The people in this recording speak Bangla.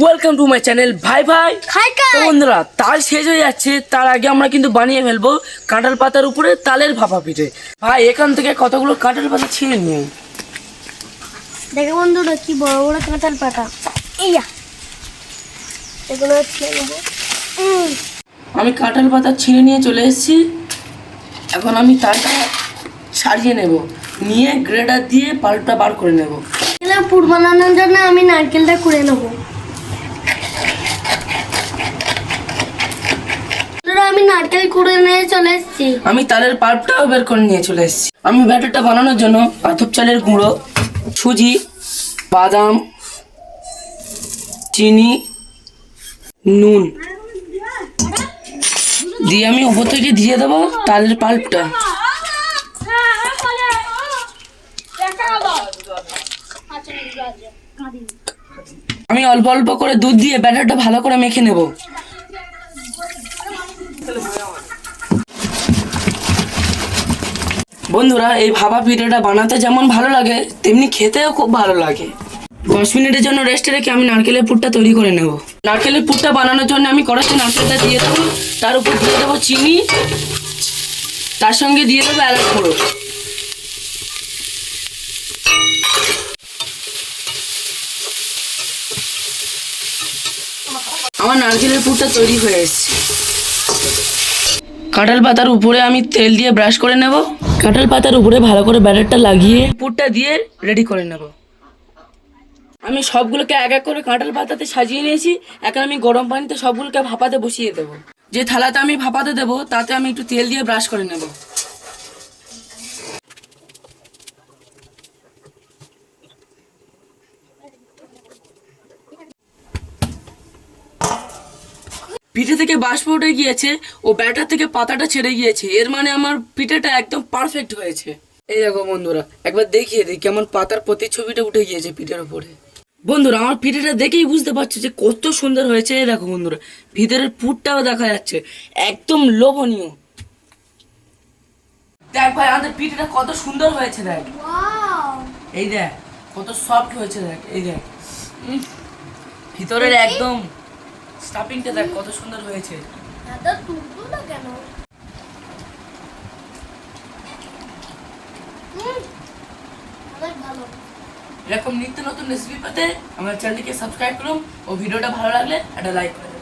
ওয়েলকাম টু মাই চ্যানেল ভাই ভাই বন্ধুরা তাল শেষ হয়ে যাচ্ছে। তার আগে আমরা কিন্তু বানিয়ে ফেলব কাঁঠাল পাতার উপরে তালের ভাপা পিঠে। ভাই এখান থেকে কতগুলো কাঁঠাল পাতা ছিঁড়ে নিয়ে। দেখো বন্ধুরা কি বড় বড় কাঁঠাল পাতা। ইয়া। এগুলো ছেড়ে নেব উম, আমি কাঁঠাল পাতা ছিঁড়ে নিয়ে চলে এসেছি। এখন আমি তালটা সারিয়ে নেব। নিয়ে গ্রেডার দিয়ে পাল্পটা বার করে নেব। পুর বানানোর জন্য আমি নারকেলটা করে নেব বন্ধুরা, আমি নারকেল কুড়ে নিয়ে চলে এসেছি। আমি তালের পাল্পটাও বের করে নিয়ে চলে এসেছি। আমি ব্যাটারটা বানানোর জন্য পাথর চালের গুঁড়ো, সুজি, বাদাম, চিনি, নুন দিয়ে আমি উপর থেকে দিয়ে দেবো তালের পাল্পটা। আমি অল্প অল্প করে দুধ দিয়ে ব্যাটারটা ভালো করে মেখে নেব। বন্ধুরা, এই ভাপা পিঠাটা বানাতে যেমন ভালো লাগে, তেমনি খেতেও খুব ভালো লাগে। দশ মিনিটের জন্য রেস্টে রেখে আমি নারকেলের পুরটা তৈরি করে নেব। নারকেলের পুরটা বানানোর জন্য আমি কড়াইতে নারকেলটা দিয়ে দেবো, তার উপর দিয়ে দেবো চিনি, তার সঙ্গে দিয়ে দেবো এলাচ গুঁড়ো আমার নারকেলের পুরটা তৈরি হয়ে এসেছে। কাঁঠাল পাতার উপরে আমি তেল দিয়ে ব্রাশ করে নেব। কাঁঠাল পাতার উপরে ভালো করে ব্যাটারটা লাগিয়ে পুরটা দিয়ে রেডি করে নেব। আমি সবগুলোকে এক এক করে কাঁঠাল পাতাতে সাজিয়ে নিয়েছি। এখন আমি গরম পানিতে সবগুলোকে ভাপাতে বসিয়ে দেবো। যে থালাতে আমি ভাপাতে দেবো তাতে আমি একটু তেল দিয়ে ব্রাশ করে নেব। পিঠে থেকে বাষ্প উঠে গিয়েছে ও ব্যাটার থেকে পাতাটা ছেড়ে গিয়েছে। এর মানে আমার পিঠেটা একদম পারফেক্ট হয়েছে। এই দেখো বন্ধুরা একবার দেখিয়ে দিই কেমন পাতার প্রতিচ্ছবিটা উঠে গিয়েছে পিঠের উপরে। বন্ধুরা আমার পিঠেটা দেখেই বুঝতে পারছ যে কত সুন্দর হয়েছে। এই দেখো বন্ধুরা ভিতরের পুরটাও দেখা যাচ্ছে একদম লোভনীয়। দেখ ভাই আমাদের পিঠেটা কত সুন্দর হয়েছে দেখ। এই দেখ কত সফট হয়েছে দেখ এই দেখ। ভিতরের একদম স্টাফিংটা দেখ কত সুন্দর হয়েছে। দাদা তুলবো না কেন? এরকম নিত্য নতুন রেসিপি পেতে আমার চ্যানেলটিকে সাবস্ক্রাইব করুন ও ভিডিওটা ভালো লাগলে একটা লাইক করুন